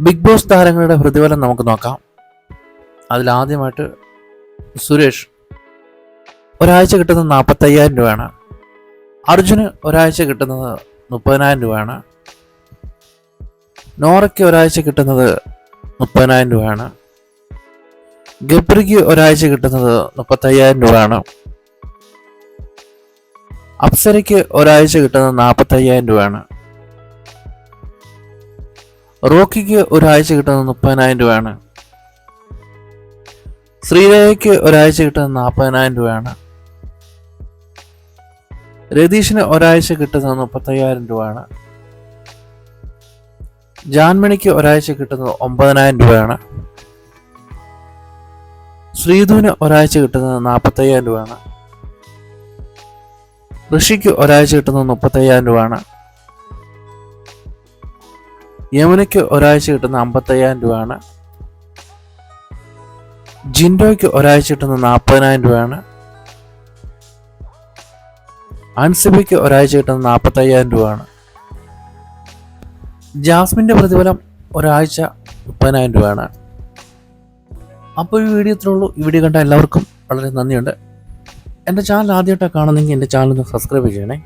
Big boss താരങ്ങളുടെ പ്രതിഫലം നമുക്ക് നോക്കാം. അതിലാദ്യമായിട്ട് സുരേഷ് ഒരാഴ്ച കിട്ടുന്നത് നാൽപ്പത്തയ്യായിരം രൂപയാണ്. അർജുന് ഒരാഴ്ച കിട്ടുന്നത് മുപ്പതിനായിരം രൂപയാണ്. നോറയ്ക്ക് ഒരാഴ്ച കിട്ടുന്നത് മുപ്പതിനായിരം രൂപയാണ്. ഗബ്രിക്ക് ഒരാഴ്ച കിട്ടുന്നത് മുപ്പത്തയ്യായിരം രൂപയാണ്. അപ്സരയ്ക്ക് ഒരാഴ്ച കിട്ടുന്നത് നാൽപ്പത്തയ്യായിരം രൂപയാണ്. റോക്കിക്ക് ഒരാഴ്ച കിട്ടുന്നത് മുപ്പതിനായിരം രൂപയാണ്. ശ്രീരേഖയ്ക്ക് ഒരാഴ്ച കിട്ടുന്നത് നാൽപ്പതിനായിരം രൂപയാണ്. രതീഷിന് ഒരാഴ്ച കിട്ടുന്നത് മുപ്പത്തയ്യായിരം രൂപയാണ്. ജാൻമണിക്ക് ഒരാഴ്ച കിട്ടുന്നത് ഒമ്പതിനായിരം രൂപയാണ്. ശ്രീധുവിന് ഒരാഴ്ച കിട്ടുന്നത് നാൽപ്പത്തയ്യായിരം രൂപയാണ്. ഋഷിക്ക് ഒരാഴ്ച കിട്ടുന്നത് മുപ്പത്തയ്യായിരം രൂപയാണ്. യമുനയ്ക്ക് ഒരാഴ്ച കിട്ടുന്ന അമ്പത്തയ്യായിരം രൂപയാണ്. ജിൻഡോയ്ക്ക് ഒരാഴ്ച കിട്ടുന്ന നാൽപ്പതിനായിരം രൂപയാണ്. അൻസിബയ്ക്ക് ഒരാഴ്ച കിട്ടുന്ന നാൽപ്പത്തയ്യായിരം രൂപയാണ്. ജാസ്മിന്റെ പ്രതിഫലം ഒരാഴ്ച മുപ്പതിനായിരം രൂപയാണ്. അപ്പോൾ ഈ വീഡിയോ ഇത്രേ ഉള്ളൂ. ഈ വീഡിയോ കണ്ട എല്ലാവർക്കും വളരെ നന്ദിയുണ്ട്. എന്റെ ചാനൽ ആദ്യമായിട്ടാണ് കാണുന്നെങ്കിൽ എന്റെ ചാനൽ ഒന്ന് സബ്സ്ക്രൈബ് ചെയ്യണേ.